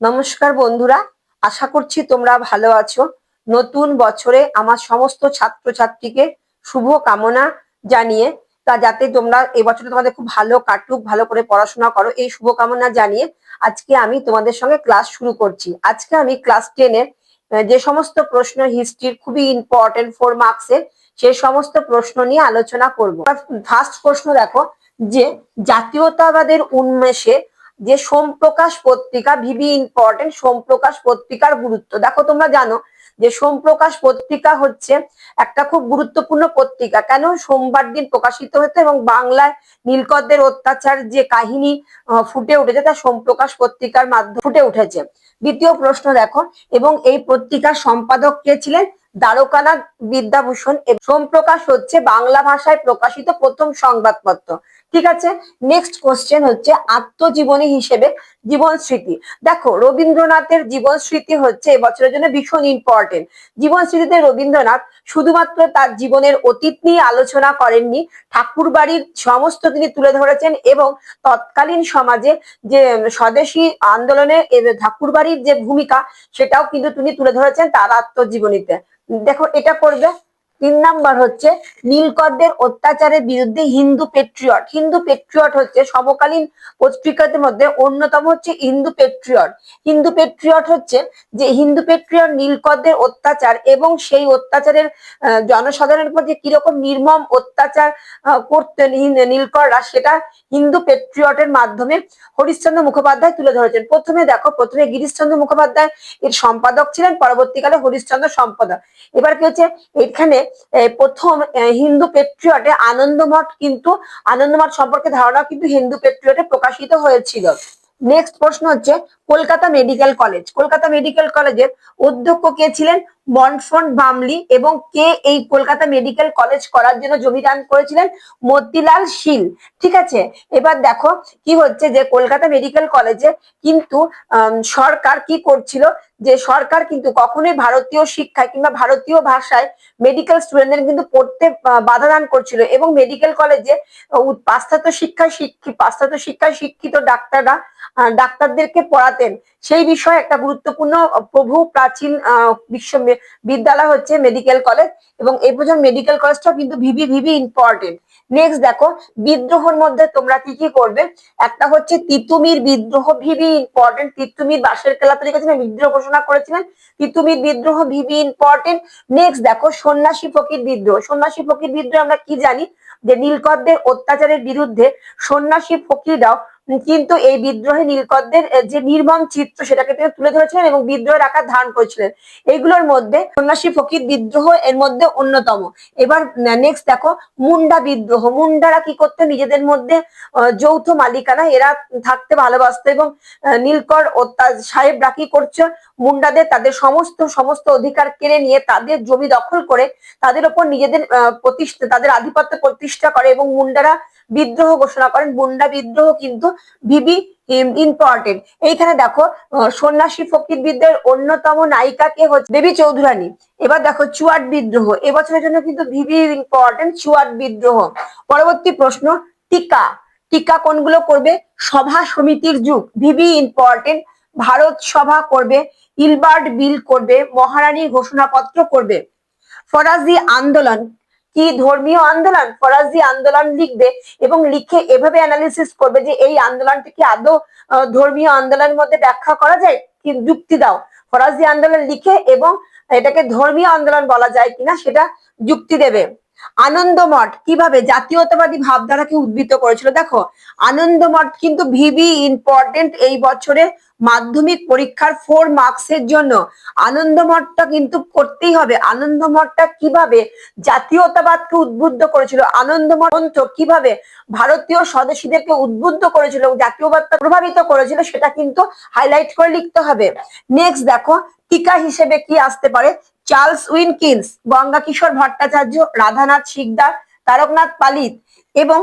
নমস্কার বন্ধুরা, আশা করছি তোমরা ভালো আছো। নতুন বছরে আমার সমস্ত ছাত্রছাত্রীকে শুভ কামনা জানিয়ে, তা যাতে তোমরা এবছরে তোমাদের খুব ভালো কাটুক, ভালো করে পড়াশোনা করো, এই শুভকামনা জানিয়ে আজকে আমি তোমাদের সঙ্গে ক্লাস শুরু করছি। আজকে আমি ক্লাস টেনের যে সমস্ত প্রশ্ন হিস্ট্রির খুবই ইম্পর্টেন্ট ফোর মার্কসের সেই সমস্ত প্রশ্ন নিয়ে আলোচনা করব। ফার্স্ট প্রশ্ন দেখো যে জাতীয়তাবাদের উন্মেষে যে সোমপ্রকাশ পত্রিকা, ভিভি ইম্পর্টেন্ট সোমপ্রকাশ পত্রিকার গুরুত্ব। দেখো তোমরা জানো যে সোমপ্রকাশ পত্রিকা হচ্ছে একটা খুব গুরুত্বপূর্ণ পত্রিকা। কেন? সোমবার দিন প্রকাশিত হতো এবং বাংলায় নীলকরদের অত্যাচার যে কাহিনী ফুটে উঠেছে তা সোমপ্রকাশ পত্রিকার মাধ্যমে ফুটে উঠেছে। দ্বিতীয় প্রশ্ন দেখো, এবং এই পত্রিকার সম্পাদক কে ছিলেন? দ্বারকানাথ বিদ্যাভূষণ। সোমপ্রকাশ হচ্ছে বাংলা ভাষায় প্রকাশিত প্রথম সংবাদপত্র। ঠিক আছে? নেক্সট কোশ্চেন হচ্ছে আত্মজীবনী হিসেবে জীবন স্মৃতি। দেখো, রবীন্দ্রনাথের জীবন স্মৃতি হচ্ছে এবছরের জন্য ভীষণ ইম্পর্টেন্ট জীবন স্মৃতিতে রবীন্দ্রনাথ শুধুমাত্র তার জীবনের অতীত নিয়ে আলোচনা করেননি ঠাকুর বাড়ির সমস্ত তিনি তুলে ধরেছেন এবং তৎকালীন সমাজে যে স্বদেশী আন্দোলনে ঠাকুর বাড়ির যে ভূমিকা, সেটাও কিন্তু তিনি তুলে ধরেছেন তার আত্মজীবনীতে। দেখো, এটা করবে। তিন নাম্বার হচ্ছে নীলকরদের অত্যাচারের বিরুদ্ধে হিন্দু পেট্রিয়ট হিন্দু পেট্রিয়ট হচ্ছে সমকালীন পত্রিকাদের মধ্যে অন্যতম হচ্ছে হিন্দু পেট্রিয়ট হিন্দু পেট্রিয়ট হচ্ছে যে হিন্দু পেট্রিয়ট নীলকরদের অত্যাচার এবং সেই অত্যাচারের জনসাধারণের উপর যে কীরকম নির্মম অত্যাচার করতেন নীলকররা সেটা হিন্দু পেট্রিয়টের মাধ্যমে হরিশ্চন্দ্র মুখোপাধ্যায় তুলে ধরেছেন। প্রথমে দেখো, প্রথমে গিরিশচন্দ্র মুখোপাধ্যায় এর সম্পাদক ছিলেন, পরবর্তীকালে হরিশ্চন্দ্র সম্পাদক। এবার কি হচ্ছে? এখানে প্রথম হিন্দু পেট্রিয়টে আনন্দমঠ কিন্তু, আনন্দমঠ সম্পর্কে ধারণা কিন্তু হিন্দু পেট্রিয়টে প্রকাশিত হয়েছিল। নেক্সট প্রশ্ন হচ্ছে, Kolkata medical college Kolkata medical কলেজের অধ্যক্ষ কে ছিলেন? মনফ্রন্ট বামলি এবং কে এই কলকাতা মেডিকেল কলেজ করার জন্য জমি দান করেছিলেন? মতিলাল শীল। ঠিক আছে? এবার দেখো কি হচ্ছে যে কলকাতা মেডিকেল কলেজে কিন্তু সরকার কি করছিল? যে সরকার কিন্তু কখনোই ভারতীয় শিক্ষায় কিংবা ভারতীয় ভাষায় মেডিকেল স্টুডেন্টদের কিন্তু পড়তে বাধা দান করছিল এবং মেডিকেল কলেজে পাশ্চাত্য শিক্ষায় শিক্ষিত পাশ্চাত্য শিক্ষায় শিক্ষিত ডাক্তাররা ডাক্তারদেরকে পড়াতেন। সেই বিষয়ে একটা গুরুত্বপূর্ণ প্রভু প্রাচীন আহ, বিশ্ব বিদ্যালয় হচ্ছে মেডিকেল কলেজ এবং এই পর্যন্ত মেডিকেল কলেজটাও কিন্তু ভিভি ভিভি ইম্পর্টেন্ট নেক্সট দেখো, বিদ্রোহের মধ্যে তোমরা কি কি করবে? একটা হচ্ছে তিতুমির বিদ্রোহ, ভিভি ইম্পর্টেন্ট তিতুমির বাসের কেলা তৈরি ছিলেন বিদ্রোহ ঘোষণা করেছিলেন, তিতুমির বিদ্রোহ, ভিভি ইম্পর্টেন্ট নেক্সট দেখো, সন্ন্যাসী ফকির বিদ্রোহ, সন্ন্যাসী ফকির বিদ্রোহ আমরা কি জানি? যে নীলকরদের অত্যাচারের বিরুদ্ধে সন্ন্যাসী ফকিররাও কিন্তু এই বিদ্রোহে নীলকরদের যে নির্মম চিত্র সেটাকে তিনি তুলে ধরেছিলেন এবং বিদ্রোহের আকার ধারণ করেছিলেন। এইগুলোর মধ্যে সন্ন্যাসী ফকির বিদ্রোহ এর মধ্যে অন্যতম। এবার নেক্সট দেখো, মুন্ডা বিদ্রোহ। মুন্ডারা কি করতে? নিজেদের মধ্যে যৌথ মালিকানা, এরা থাকতে ভালোবাসতো এবং নীলকর অত্যা- সাহেবরা কি করছে? মুন্ডাদের তাদের সমস্ত সমস্ত অধিকার কেড়ে নিয়ে তাদের জমি দখল করে তাদের ওপর নিজেদের প্রতিষ্ঠা, তাদের আধিপত্য প্রতিষ্ঠা করে এবং মুন্ডারা বিদ্রোহ ঘোষণা করেন। মুন্ডা বিদ্রোহ কিন্তু ভিবি ইম্পর্টেন্ট এইখানে দেখো সন্ন্যাসী ফকির বিদ্যার অন্যতম নায়িকা কে হচ্ছে দেবী চৌধুরানী। এবার দেখো, চুয়াট বিদ্রোহ। এবছরের জন্য কিন্তু ভিভি ইম্পর্টেন্ট চুয়াট বিদ্রোহ। পরবর্তী প্রশ্ন, টিকা। টিকা কোনগুলো করবে? সভা সমিতির যুগ। ভিভি ইম্পর্টেন্ট ভারত সভা করবে। ইলবার্ট বিল করবে। মহারানীর ঘোষণাপত্র করবে। ফরাজি আন্দোলন। কি ধর্মীয় আন্দোলন? ফরাজি আন্দোলন লিখবে এবং লিখে এভাবে অ্যানালিসিস করবে যে এই আন্দোলনটি কি আদৌ ধর্মীয় আন্দোলনের মধ্যে ব্যাখ্যা করা যায়? কি যুক্তি দাও। ফরাজি আন্দোলন লিখে এবং এটাকে ধর্মীয় আন্দোলন বলা যায় কিনা সেটা যুক্তি দেবে। আনন্দমঠ কীভাবে জাতীয়তাবাদী ভাবধারাকে উদ্বৃত্ত করেছিল? দেখো, আনন্দমঠ কিন্তু ভিভি ইম্পর্টেন্ট এই বছরে মাধ্যমিক পরীক্ষার ফোর মার্কসের জন্য। আনন্দমঠটা কিন্তু করতেই হবে। আনন্দমঠটা কীভাবে জাতীয়তাবাদকে উদ্বুদ্ধ করেছিল? আনন্দমঠ কীভাবে ভারতীয় স্বদেশীদেরকে উদ্বুদ্ধ করেছিল জাতীয়বাদটা প্রভাবিত করেছিল সেটা কিন্তু হাইলাইট করে লিখতে হবে। নেক্সট দেখো টিকা হিসেবে কি আসতে পারে? চার্লস উইনকিন্স, গঙ্গা কিশোর ভট্টাচার্য, রাধানাথ শিকদার, তারকনাথ পালিত এবং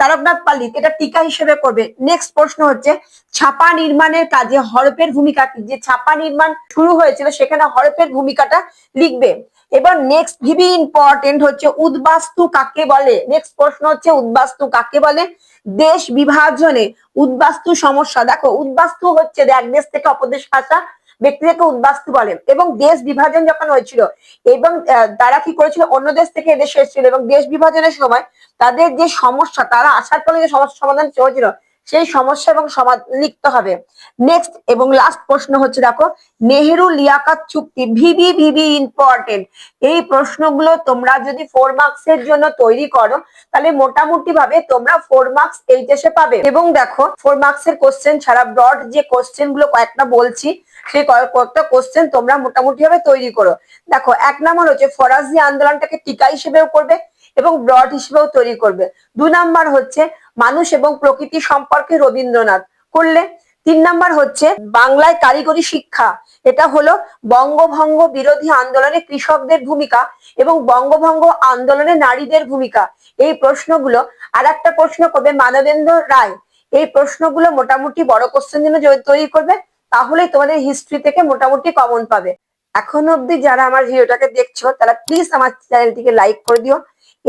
তারকনাথ পালিত এটা টিকা হিসেবে করবে। নেক্সট প্রশ্ন হচ্ছে, ছাপা নির্মাণের কাজে হরপের ভূমিকা কি? যে ছাপা নির্মাণ শুরু হয়েছিল সেখানে হরপের ভূমিকাটা লিখবে। এবার নেক্সট ভিভি ইম্পর্টেন্ট হচ্ছে, উদ্বাস্তু কাকে বলে? নেক্সট প্রশ্ন হচ্ছে, উদ্বাস্তু কাকে বলে? দেশ বিভাজনে উদ্বাস্তু সমস্যা। দেখো, উদ্বাস্তু হচ্ছে এক দেশ থেকে অপদেশ আসা ব্যক্তিদেরকে উদ্বাস্তু বলে এবং দেশ বিভাজন যখন হয়েছিল, এবং তারা কি করেছিল? অন্য দেশ থেকে এদেশে এসেছিল। এবং দেশ বিভাজনের সময় তাদের যে সমস্যা, তারা আসার ফলে যে সমস্যা সমাধান হয়েছিল সেই সমস্যা এবং সমাধান লিখতে হবে। নেক্সট এবং লাস্ট প্রশ্ন হচ্ছে, দেখো, নেহেরু লিয়াকাত চুক্তি ভিভি ভিভি ইম্পর্টেন্ট এই প্রশ্নগুলো তোমরা যদি ফোর মার্কস এর জন্য তৈরি করো, তাহলে মোটামুটি ভাবে তোমরা ফোর মার্কস এইচএসে পাবে। এবং দেখো ফোর মার্কস এর কোশ্চেন ছাড়া ব্রড যে কোশ্চেনগুলো কয়েকটা বলছি, সেই কয়েক- কয়েকটা কোশ্চেন তোমরা মোটামুটি ভাবে তৈরি করো। দেখো, এক নম্বর হচ্ছে ফরাজি আন্দোলনটাকে টিকা হিসেবেও করবে এবং ব্রড হিসেবেও তৈরি করবে। দু নাম্বার হচ্ছে মানুষ এবং প্রকৃতি সম্পর্কে রবীন্দ্রনাথ। করলে তিন নাম্বার হচ্ছে বাংলায় কারিগরি শিক্ষা। এটা হলো বঙ্গভঙ্গ বিরোধী আন্দোলনে কৃষকদের ভূমিকা এবং বঙ্গভঙ্গ আন্দোলনে নারীদের ভূমিকা। এই প্রশ্নগুলো আর একটা প্রশ্ন করবে মানবেন্দ্র রায়। এই প্রশ্নগুলো মোটামুটি বড় কোশ্চেন জন্য তৈরি করবে, তাহলেই তোমাদের হিস্ট্রি থেকে মোটামুটি কমন পাবে। এখন অব্দি যারা আমার ভিডিওটাকে দেখছ, তারা প্লিজ আমার চ্যানেলটিকে লাইক করে দিও।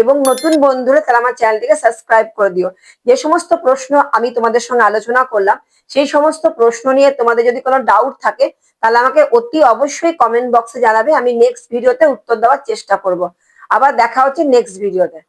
এবং নতুন বন্ধুরা তারা আমার চ্যানেলটিকে সাবস্ক্রাইব করে দিও। যে সমস্ত প্রশ্ন আমি তোমাদের সঙ্গে আলোচনা করলাম, সেই সমস্ত প্রশ্ন নিয়ে তোমাদের যদি কোনো ডাউট থাকে, তাহলে আমাকে অতি অবশ্যই কমেন্ট বক্সে জানাবে, আমি নেক্সট ভিডিওতে উত্তর দেওয়ার চেষ্টা করব। আবার দেখা হচ্ছে নেক্সট ভিডিওতে